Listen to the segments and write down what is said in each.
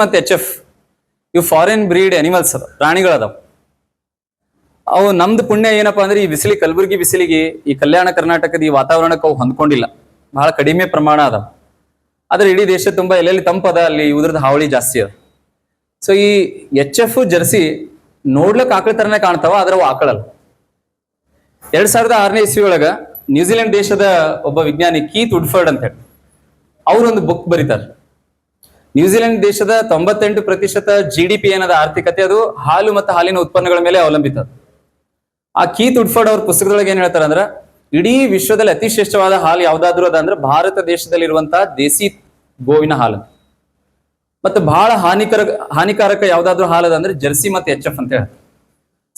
ಮತ್ತೆ H F ಇವು foreign breed animals ಅದ, ಪ್ರಾಣಿಗಳದಾವ. ಅವು ನಮ್ದು ಪುಣ್ಯ ಏನಪ್ಪಾ ಅಂದ್ರೆ ಈ ಬಿಸಿಲಿ, ಕಲಬುರಗಿ ಬಿಸಿಲಿಗೆ ಈ ಕಲ್ಯಾಣ ಕರ್ನಾಟಕದ ಈ ವಾತಾವರಣಕ್ಕೆ ಅವು ಹೊಂದ್ಕೊಂಡಿಲ್ಲ. ಬಹಳ ಕಡಿಮೆ ಪ್ರಮಾಣ ಅದಾವ. ಆದ್ರೆ ಇಡೀ ದೇಶ ತುಂಬಾ ಎಲ್ಲೆಲ್ಲಿ ತಂಪದ, ಅಲ್ಲಿ ಉದ್ರದ ಹಾವಳಿ ಜಾಸ್ತಿ ಅದ. ಸೊ ಈ ಎಚ್ ಎಫ್ ಜರ್ಸಿ ನೋಡ್ಲಕ್ ಆಕಳ ತರನೇ ಕಾಣ್ತಾವ, ಆದ್ರೆ ಅವು ಆಕಳಲ್ಲ. ಎರಡ್ ಸಾವಿರದ ಆರನೇ ಇಸ್ವಿ ಒಳಗ ನ್ಯೂಜಿಲೆಂಡ್ ದೇಶದ ಒಬ್ಬ ವಿಜ್ಞಾನಿ ಕೀತ್ ಉಡ್ಫರ್ಡ್ ಅಂತ ಹೇಳಿ, ಅವ್ರೊಂದು ಬುಕ್ ಬರೀತಾರೆ. ನ್ಯೂಜಿಲೆಂಡ್ ದೇಶದ ತೊಂಬತ್ತೆಂಟು ಪ್ರತಿಶತ ಜಿ ಡಿ ಪಿ ಏನದ ಆರ್ಥಿಕತೆ? ಅದು ಹಾಲು ಮತ್ತು ಹಾಲಿನ ಉತ್ಪನ್ನಗಳ ಮೇಲೆ ಅವಲಂಬಿತ. ಆ ಕೀತ್ ಉಡ್ಫರ್ಡ್ ಅವ್ರ ಪುಸ್ತಕದೊಳಗೆ ಏನ್ ಹೇಳ್ತಾರೆ ಅಂದ್ರೆ, ಇಡೀ ವಿಶ್ವದಲ್ಲಿ ಅತಿ ಶ್ರೇಷ್ಠವಾದ ಹಾಲು ಯಾವ್ದಾದ್ರು ಅದ ಅಂದ್ರೆ ಭಾರತ ದೇಶದಲ್ಲಿರುವಂತಹ ದೇಸಿ ಗೋವಿನ ಹಾಲು. ಮತ್ತೆ ಬಹಳ ಹಾನಿಕರ, ಹಾನಿಕಾರಕ ಯಾವ್ದಾದ್ರು ಹಾಲು ಅದ ಅಂದ್ರೆ ಜರ್ಸಿ ಮತ್ತೆ ಎಚ್ ಎಫ್ ಅಂತ ಹೇಳ್ತಾರೆ.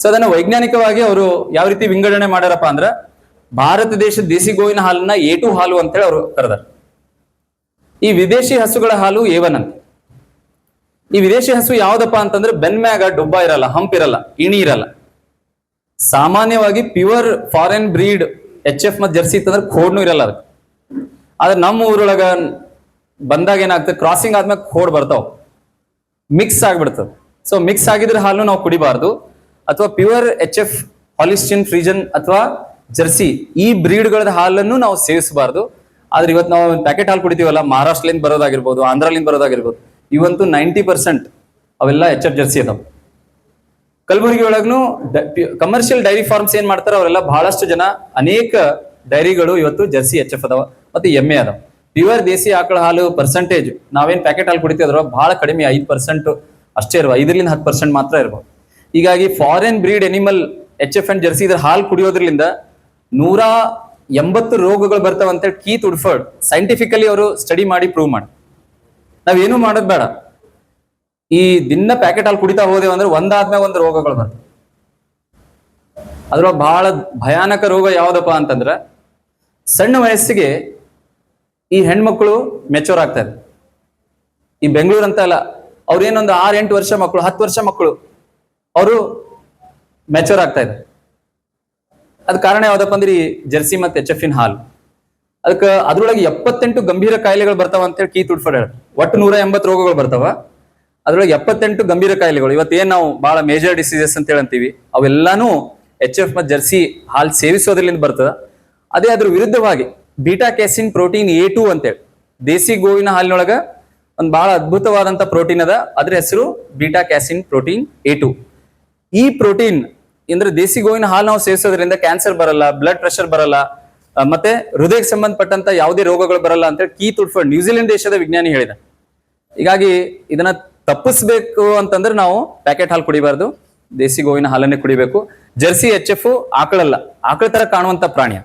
ಸೊ ಅದನ್ನ ವೈಜ್ಞಾನಿಕವಾಗಿ ಅವರು ಯಾವ ರೀತಿ ವಿಂಗಡಣೆ ಮಾಡ್ಯಾರಪ್ಪ ಅಂದ್ರೆ, ಭಾರತ ದೇಶದ ದೇಸಿ ಗೋವಿನ ಹಾಲನ್ನ ಎ ಟು ಹಾಲು ಅಂತೇಳಿ ಅವರು ಕರೆದಾರ. ಈ ವಿದೇಶಿ ಹಸುಗಳ ಹಾಲು ಏವನಂತೆ? ಈ ವಿದೇಶಿ ಹಸು ಯಾವ್ದಪ್ಪ ಅಂತಂದ್ರೆ ಬೆನ್ಮ್ಯಾಗ ಡೊಬ್ಬ ಇರಲ್ಲ, ಹಂಪ್ ಇರಲ್ಲ, ಇಣಿ ಇರಲ್ಲ. ಸಾಮಾನ್ಯವಾಗಿ pure foreign breed H F ಮತ್ತು ಜರ್ಸಿ ಇತ್ತಂದ್ರೆ ಖೋಡ್ನು ಇರಲ್ಲ ಅದಕ್ಕೆ. ಆದ್ರೆ ನಮ್ಮ ಊರೊಳಗ ಬಂದಾಗ ಏನಾಗ್ತದೆ ಕ್ರಾಸಿಂಗ್ ಆದ್ಮೇಲೆ ಖೋಡ್ ಬರ್ತಾವ. ಮಿಕ್ಸ್ ಆಗ್ಬಿಡ್ತದೆ. ಸೊ ಮಿಕ್ಸ್ ಆಗಿದ್ರೆ ಹಾಲು ನಾವು ಕುಡಿಬಾರ್ದು. ಅಥವಾ pure H F Holstein Friesian ಅಥವಾ ಜರ್ಸಿ ಈ ಬ್ರೀಡ್ಗಳ ಹಾಲನ್ನು ನಾವು ಸೇವಿಸಬಾರ್ದು. ಆದ್ರೆ ಇವತ್ತು ನಾವು ಪ್ಯಾಕೆಟ್ ಹಾಲು ಕುಡಿತೀವಲ್ಲ, ಮಹಾರಾಷ್ಟ್ರಲಿಂದ ಬರೋದಾಗಿರ್ಬೋದು, ಆಂಧ್ರಲಿಂದ ಬರೋದಾಗಿರ್ಬೋದು, ಇವಂತೂ ನೈಂಟಿ ಪರ್ಸೆಂಟ್ ಅವೆಲ್ಲ ಎಚ್ ಎಫ್ ಜರ್ಸಿ ಅದಾವ. ಕಲಬುರಗಿ ಒಳಗೂ ಕಮರ್ಷಿಯಲ್ ಡೈರಿ ಫಾರ್ಮ್ಸ್ ಏನ್ ಮಾಡ್ತಾರೆ ಅವರೆಲ್ಲ ಬಹಳಷ್ಟು ಜನ ಅನೇಕ ಡೈರಿಗಳು ಇವತ್ತು ಜರ್ಸಿ ಎಚ್ ಎಫ್ ಅದಾವ ಮತ್ತೆ ಎಮ್ಮೆ ಅದಾವ. ಪ್ಯೂರ್ ದೇಸಿ ಆಕಳ ಹಾಲು ಪರ್ಸೆಂಟೇಜ್ ನಾವೇನ್ ಪ್ಯಾಕೆಟ್ ಹಾಲು ಕುಡಿತೀವಿ ಬಹಳ ಕಡಿಮೆ, ಐದು ಪರ್ಸೆಂಟ್ ಅಷ್ಟೇ ಇರುವ, ಐದರಿಂದ ಹತ್ತು ಪರ್ಸೆಂಟ್ ಮಾತ್ರ ಇರ್ಬೋದು ಹೀಗಾಗಿ foreign breed animal H F and Jersey ಇದ್ರ ಹಾಲು ಕುಡಿಯೋದ್ರಿಂದ ನೂರ ಎಂಬತ್ತು ರೋಗಗಳು ಬರ್ತಾವ ಅಂತೇಳಿ ಕೀತ್ ಉಡ್ಫರ್ಡ್. ಸೈಂಟಿಫಿಕಲಿ ಅವರು ಸ್ಟಡಿ ಮಾಡಿ ಪ್ರೂವ್ ಮಾಡಿ. ನಾವೇನು ಮಾಡೋದು ಬೇಡ. ಈ ದಿನ ಪ್ಯಾಕೆಟ್ ಅಲ್ಲಿ ಕುಡಿತಾ ಹೋದೇವು ಅಂದ್ರೆ ಒಂದಾದ್ಮೇಲೆ ಒಂದು ರೋಗಗಳು ಬರ್ತವೆ. ಅದ್ರೊಳಗೆ ಬಹಳ ಭಯಾನಕ ರೋಗ ಯಾವ್ದಪ್ಪ ಅಂತಂದ್ರೆ, ಸಣ್ಣ ವಯಸ್ಸಿಗೆ ಈ ಹೆಣ್ಮಕ್ಳು ಮೆಚೂರ್ ಇದೆ ಈ ಬೆಂಗಳೂರು ಅಂತ ಅಲ್ಲ ಅವ್ರೇನೊಂದು ಆರ್ ಎಂಟು ವರ್ಷ ಮಕ್ಕಳು, ಹತ್ತು ವರ್ಷ ಮಕ್ಕಳು, ಅವರು ಮೆಚೂರ್ ಆಗ್ತಾ ಇದೆ ಅದ್ ಕಾರಣ ಯಾವ್ದಪ್ಪ ಅಂದ್ರೆ? ಈ ಜರ್ಸಿ ಮತ್ತೆ ಎಚ್ ಎಫ್ ಇನ್ ಹಾಲ್. ಅದಕ್ಕೆ ಅದ್ರೊಳಗೆ ಎಪ್ಪತ್ತೆಂಟು ಗಂಭೀರ ಕಾಯಿಲೆಗಳು ಬರ್ತಾವ ಅಂತೇಳಿ ಕೀ ತುಡ್ಫರ್ ಹೇಳ ಒಟ್ಟು ನೂರ ಎಂಬತ್ತು ರೋಗಗಳು ಬರ್ತಾವ. ಅದ್ರೊಳಗೆ ಎಪ್ಪತ್ತೆಂಟು ಗಂಭೀರ ಕಾಯಿಲೆಗಳು. ಇವತ್ತೇನ್ ನಾವು ಬಹಳ ಮೇಜರ್ ಡಿಸೀಸಸ್ ಅಂತ ಹೇಳಂತೀವಿ ಅವೆಲ್ಲಾನು ಎಚ್ ಎಫ್ ಮತ್ತು ಜರ್ಸಿ ಹಾಲು ಸೇವಿಸೋದ್ರಲ್ಲಿಂದ ಬರ್ತದ. ಅದೇ ಅದ್ರ ವಿರುದ್ಧವಾಗಿ beta casein protein A two ಅಂತೇಳಿ, ದೇಸಿ ಗೋವಿನ ಹಾಲಿನೊಳಗ ಒಂದು ಬಹಳ ಅದ್ಭುತವಾದಂತ ಪ್ರೋಟೀನ್ ಅದ. ಅದ್ರ ಹೆಸರು beta casein protein A two. ಈ ಪ್ರೋಟೀನ್ ಅಂದ್ರೆ ದೇಸಿ ಗೋವಿನ ಹಾಲು ನಾವು ಸೇವಿಸೋದ್ರಿಂದ ಕ್ಯಾನ್ಸರ್ ಬರಲ್ಲ ಬ್ಲಡ್ ಪ್ರೆಷರ್ ಬರಲ್ಲ ಮತ್ತೆ ಹೃದಯಕ್ಕೆ ಸಂಬಂಧಪಟ್ಟಂತ ಯಾವುದೇ ರೋಗಗಳು ಬರಲ್ಲ ಅಂತ ಕೀ ತುಡ್ಫರ್ಡ್ ನ್ಯೂಜಿಲೆಂಡ್ ದೇಶದ ವಿಜ್ಞಾನಿ ಹೇಳಿದ. ಹೀಗಾಗಿ ಇದನ್ನ ತಪ್ಪಿಸ್ಬೇಕು ಅಂತಂದ್ರೆ ನಾವು ಪ್ಯಾಕೆಟ್ ಹಾಲು ಕುಡಿಬಾರ್ದು, ದೇಸಿ ಗೋವಿನ ಹಾಲನ್ನೇ ಕುಡಿಬೇಕು. ಜರ್ಸಿ ಎಚ್ ಎಫ್ ಆಕಳಲ್ಲ, ಆಕಳ ತರ ಕಾಣುವಂತ ಪ್ರಾಣಿ